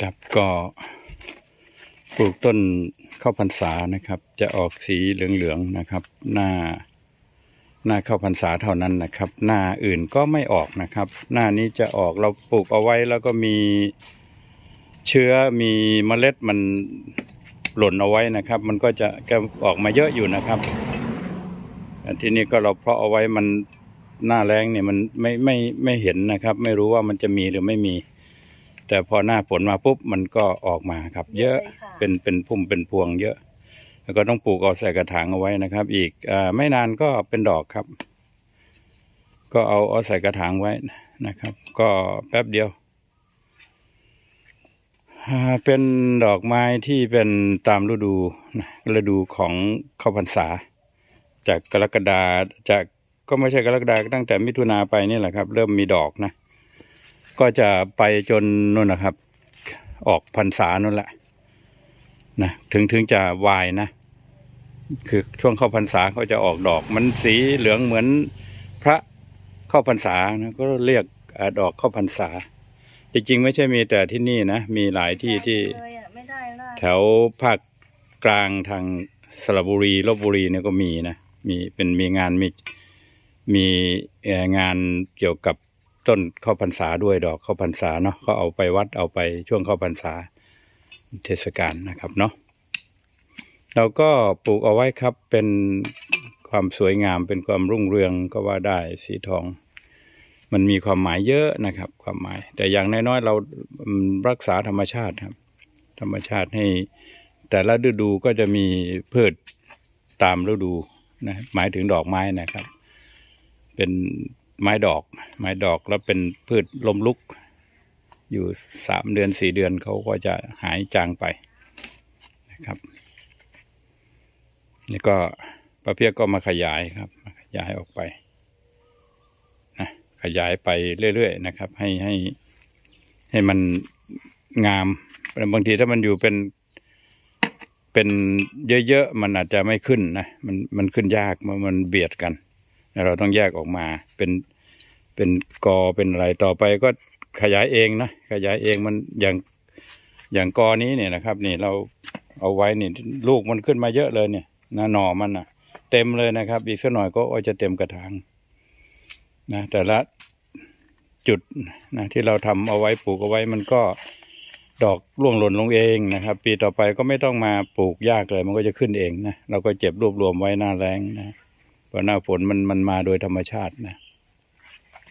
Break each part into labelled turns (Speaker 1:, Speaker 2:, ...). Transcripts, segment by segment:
Speaker 1: ครับก็ปลูกต้นข้าวพรรษานะครับ จะออกสีเหลืองๆนะครับ หน้าหน้าข้าวพรรษาเท่านั้นนะครับ หน้าอื่นก็ไม่ออกนะครับ หน้านี้จะออกเราปลูกเอาไว้แล้วก็มีเชื้อมีเมล็ดมันหล่นเอาไว้นะครับ มันก็จะก็ออกมาเยอะอยู่นะครับแต่ทีนี้ก็เราเพาะเอาไว้มัน หน้าแรงเนี่ยมันไม่ไม่ไม่เห็นนะครับ ไม่รู้ว่ามันจะมีหรือไม่มี แต่พอหน้าฝนมาปุ๊บมันก็ออกมาครับ เยอะ
Speaker 2: เยอะเลยค่ะ
Speaker 1: เป็นเป็นพุ่มเป็นพวงเยอะ แล้วก็ต้องปลูกเอาใส่กระถางเอาไว้นะครับ อีกอาไม่นานก็เป็นดอกครับ ก็เอาเอาใส่กระถางไว้นะครับ ก็แป๊บเดียวอ่าเป็นดอกไม้ที่เป็นตามฤดูนะฤดูของเข้าพรรษา จากกรกฎาจาก ก็ไม่ใช่กรกฎาตั้งแต่มิถุนาไปนี่แหละครับ เริ่มมีดอกนะ ก็จะไปจนนู่นนะครับ ออกพรรษานั่นแหละนะถึงถึงจะวายนะ คือช่วงเข้าพรรษาเขาจะออกดอก มันสีเหลืองเหมือนพระเข้าพรรษานะก็เรียกอ่าดอกเข้าพรรษา จริงๆ ไม่ใช่มีแต่ที่นี่นะ มีหลายที่ที่
Speaker 2: เลยอะไม่ได้ละ
Speaker 1: แถวภาคกลางทางสระบุรีลบบุรีเนี่ยก็มีนะ มีเป็นมีงานมี มีเอ่องานเกี่ยวกับต้นข้าวพรรษาด้วยดอกข้าวพรรษาเนาะเขาเอาไปวัดเอาไปช่วงข้าวพรรษาเทศกาลนะครับเนาะเราก็ปลูกเอาไว้ครับเป็นความสวยงามเป็นความรุ่งเรืองก็ว่าได้สีทอง มันมีความหมายเยอะนะครับ ความหมาย แต่อย่างน้อยๆเราอืมรักษาธรรมชาติครับ ธรรมชาติให้แต่ละฤดูก็จะมีพืชตามฤดูนะหมายถึงดอกไม้นะครับ เป็นไม้ดอก ไม้ดอกแล้วเป็นพืชลมลุก อยู่สามเดือนสี่เดือนเขาก็จะหายจางไปนะครับนี่ก็ประเพียกก็มาขยายครับขยายออกไปนะขยายไปเรื่อยๆนะครับ ให้ให้ให้มันงามบางทีถ้ามันอยู่เป็นเป็นเยอะๆ มันอาจจะไม่ขึ้นนะ มันมันขึ้นยากมันมันเบียดกัน เราต้องแยกออกมาเป็นเป็นกอเป็นอะไรต่อไปก็ขยายเองนะขยายเองมันอย่างอย่างกอนี้เนี่ยนะครับ นี่เราเอาไว้นี่ลูกมันขึ้นมาเยอะเลยเนี่ยนะหน่อมันอะ เต็มเลยนะครับ อีกสักหน่อยก็จะเต็มกระถางนะแต่ละจุดนะที่เราทำเอาไว้ปลูกเอาไว้มันก็ดอกร่วงหล่นลงเองนะครับ ปีต่อไปก็ไม่ต้องมาปลูกยากเลย มันก็จะขึ้นเองนะเราก็เจ็บรวบรวมไว้หน้าแรงนะ ราะหน้าฝนมันมันมาโดยธรรมชาตินะ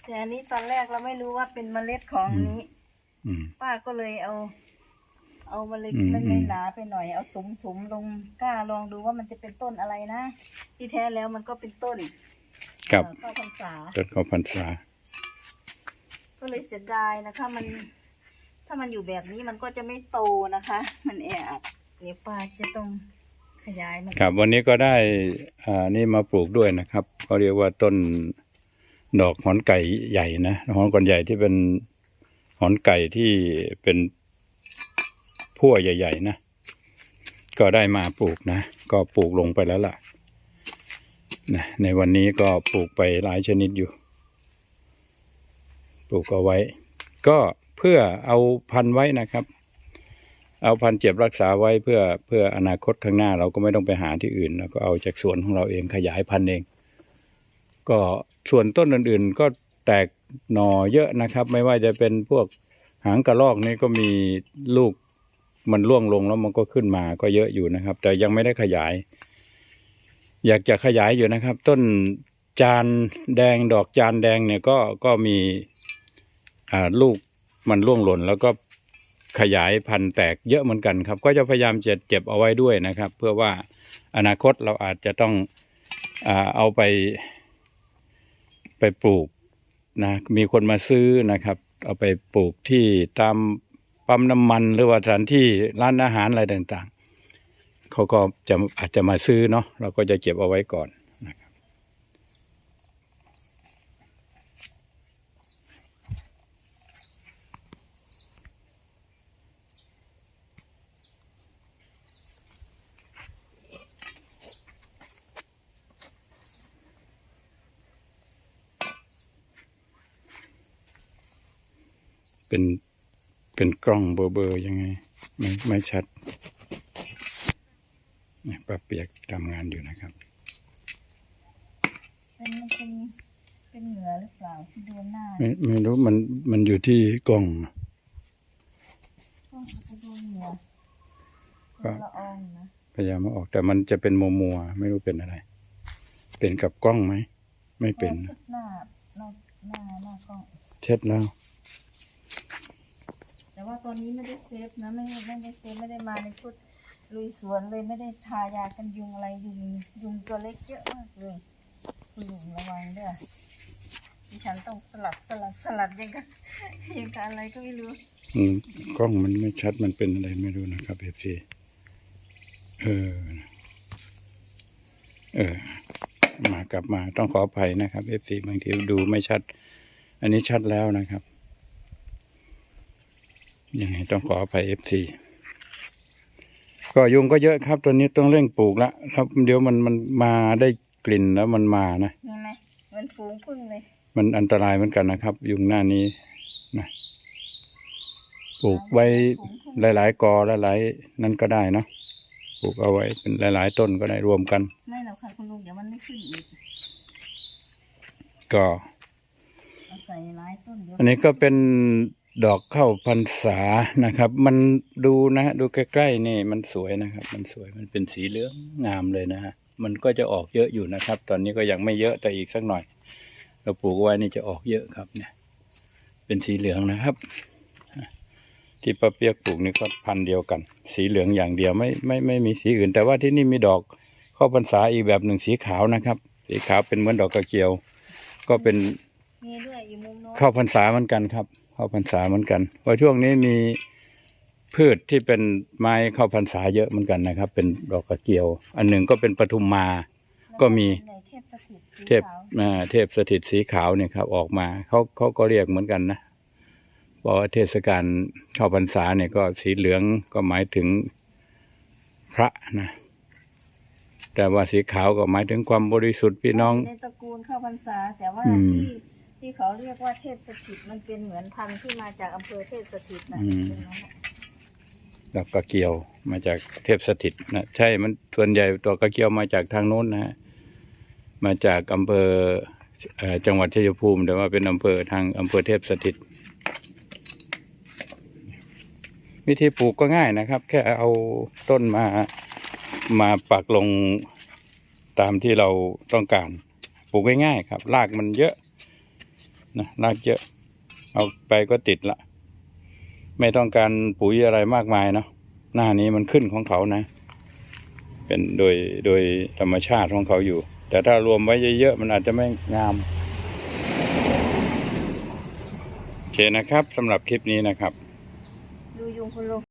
Speaker 2: แต่อันนี้ตอนแรกเราไม่รู้ว่าเป็นเมล็ดของนี้
Speaker 1: อืม
Speaker 2: ป้าก็เลยเอา เอาเมล็ด
Speaker 1: อืม
Speaker 2: มัน
Speaker 1: อืม
Speaker 2: หนาไปหน่อยเอาสมสมๆลงกล้าลองดูว่ามันจะเป็นต้นอะไรนะที่แท้แล้วมันก็เป็นต้น
Speaker 1: กับ
Speaker 2: เอ่อข้าวพรรษา
Speaker 1: ต้นข้าวพรรษา
Speaker 2: ก็เลยเสียดายนะคะ มัน ถ้ามันอยู่แบบนี้มันก็จะไม่โตนะคะ มันแออัดเดี๋ยวป้าจะต้อง ขยายมัน
Speaker 1: ครับ วันนี้ก็ได้อ่านี่มาปลูกด้วยนะครับเขาเรียกว่าต้นดอกหอนไก่ใหญ่นะหอนก่อนใหญ่ที่เป็นหอนไก่ที่เป็นพั่วใหญ่ ๆ นะ ก็ได้มาปลูกนะ ก็ปลูกลงไปแล้วล่ะนะในวันนี้ก็ปลูกไปหลายชนิดอยู่ ปลูกเอาไว้ ก็เพื่อเอาพันไว้นะครับ เอาพันธุ์เจ็บรักษาไว้เพื่อเพื่ออนาคตข้างหน้าเราก็ไม่ต้องไปหาที่อื่นเราก็เอาจากสวนของเราเองขยายพันธุ์เอง ก็ส่วนต้นอื่นๆ ก็แตกหน่อเยอะนะครับ ไม่ว่าจะเป็นพวกหางกระรอกนี่ก็มีลูกมันร่วงลงแล้วมันก็ขึ้นมาก็เยอะอยู่นะครับ แต่ยังไม่ได้ขยาย อยากจะขยายอยู่นะครับ ต้นจานแดงดอกจานแดงเนี่ยก็ก็มีอ่าลูกมันร่วงหล่นแล้วก็ ขยายพันธุ์แตกเยอะเหมือนกันครับ ก็จะพยายามจะเก็บเอาไว้ด้วยนะครับ เพื่อว่าอนาคตเราอาจจะต้องเอาไป ไปปลูกนะมีคนมาซื้อนะครับ เอาไปปลูกที่ตามปั๊มน้ำมันหรือว่าสถานที่ร้านอาหารอะไรต่างๆเขาก็จะอาจจะมาซื้อเนาะเราก็จะเก็บเอาไว้ก่อน เป็นเป็นกล้องเบอร์เบอร์ยังไง ไม่ไม่ชัดเนี่ยป้าเปียกทำงานอยู่นะครับ
Speaker 2: เป็นมันเป็นเป็นเหงื่อหรือเปล่าที่โดนหน้า
Speaker 1: ไม่ไม่รู้มันมันอยู่ที่กล้อง
Speaker 2: ก็จะโดนเหงื่อ
Speaker 1: ก็
Speaker 2: ละอองนะ
Speaker 1: พยายามมาออกแต่มันจะเป็นมัวมัวๆไม่รู้เป็นอะไร เป็นกับกล้องไหม ไม่เป็น
Speaker 2: หน้าหน้าหน้าหน้าหน้ากล้อง
Speaker 1: เช็ดแล้ว
Speaker 2: แต่ว่าตอนนี้ไม่ได้เซฟนะไม่ไม่ได้เซฟไม่ได้มาในชุดลุยสวนเลยไม่ได้ทายากันยุงอะไรยุงยุงตัวเล็กเยอะมากเลยคุณลุงระวังเด้อดิฉันต้องสลัดสลัดสลัดยังกันยังกันอะไรก็ไม่รู้
Speaker 1: อืมกล้องมันไม่ชัดมันเป็นอะไรไม่รู้นะครับเอฟซีเออเออมากลับมาต้องขออภัยนะครับเอฟซีบางทีดูไม่ชัด อันนี้ชัดแล้วนะครับ ยังไงต้องขออภัยเอฟซีก็ยุงก็เยอะครับตัวนี้ต้องเร่งปลูกละครับเดี๋ยวมันมันมาได้กลิ่นแล้วมันมานะ
Speaker 2: เห็นไหมเหมันฝูงพึ่งเลย
Speaker 1: มันอันตรายเหมือนกันนะครับ ยุงหน้านี้นะปลูกไว้หลาย ๆกอหลายๆนั่นก็ได้เนาะปลูกเอาไว้เป็นหลาย ๆ ต้นก็ได้รวมกัน
Speaker 2: ไม่หรอกค่ะคุณลุงเดี๋ยวมันไม่ขึ้นอีก
Speaker 1: ก็
Speaker 2: เอาใส่ร้ายต้นเดี๋ยว
Speaker 1: อันนี้ก็เป็น ดอกเข้าพรรษานะครับ มันดูนะดูใกล้ๆนี่มันสวยนะครับ มันสวยมันเป็นสีเหลืองงามเลยนะฮะมันก็จะออกเยอะอยู่นะครับ ตอนนี้ก็ยังไม่เยอะแต่อีกสักหน่อย เราปลูกไว้นี่จะออกเยอะครับเนี่ย เป็นสีเหลืองนะครับที่ป้าเปียกปลูกนี่ก็พันธุ์เดียวกัน สีเหลืองอย่างเดียวไม่ไม่ไม่มีสีอื่น แต่ว่าที่นี่มีดอกเข้าพรรษาอีกแบบหนึ่งสีขาวนะครับ สีขาวเป็นเหมือนดอกกระเจียว ก็เป็น
Speaker 2: มีด้วยอยู่มุมโน้น
Speaker 1: เข้าพรรษาเหมือนกันครับ เข้าพรรษาเหมือนกันเพราะช่วงนี้มีพืชที่เป็นไม้เข้าพรรษาเยอะเหมือนกันนะครับ เป็นดอกกระเจียว อันหนึ่งก็เป็นปทุมมา ก็มี
Speaker 2: ในเทพสถิตสี
Speaker 1: เทพ
Speaker 2: ขาว
Speaker 1: อ่าเทพสถิตสีขาวเนี่ยครับ ออกมาเขาเขาก็เรียกเหมือนกันนะบอกว่าเทศกาลเข้าพรรษาเนี่ยก็สีเหลืองก็หมายถึงพระนะ แต่ว่าสีขาวก็หมายถึงความบริสุทธิ์พี่น้อง
Speaker 2: ในตระกูลเข้าพรรษาแต่ว่า
Speaker 1: อืม
Speaker 2: ที่ ที่เขาเรียกว่าเทพสถิตมันเป็นเหมือนพันธุ์ที่มาจากอำเภอเทพสถิตนะ
Speaker 1: อืม
Speaker 2: ตรงนั้นน่ะ
Speaker 1: ดอกกระเกียวมาจากเทพสถิตนะใช่มันส่วนใหญ่ดอกกระเกียวมาจากทางโน้นนะฮะมาจากอำเภอเอ่อจังหวัดชัยภูมิ แต่ว่าเป็นอำเภอทางอำเภอเทพสถิต วิธีปลูกก็ง่ายนะครับ แค่เอาต้นมามาปักลงตามที่เราต้องการ ปลูกง่ายๆครับรากมันเยอะ นะรากเยอะ เอาไปก็ติดละ ไม่ต้องการปุ๋ยอะไรมากมายเนาะหน้านี้มันขึ้นของเขานะ เป็นโดยโดยธรรมชาติของเขาอยู่ แต่ถ้ารวมไว้เยอะๆมันอาจจะไม่งามโอเคนะครับสำหรับคลิปนี้นะครับ
Speaker 2: ดูยุงคุณลุง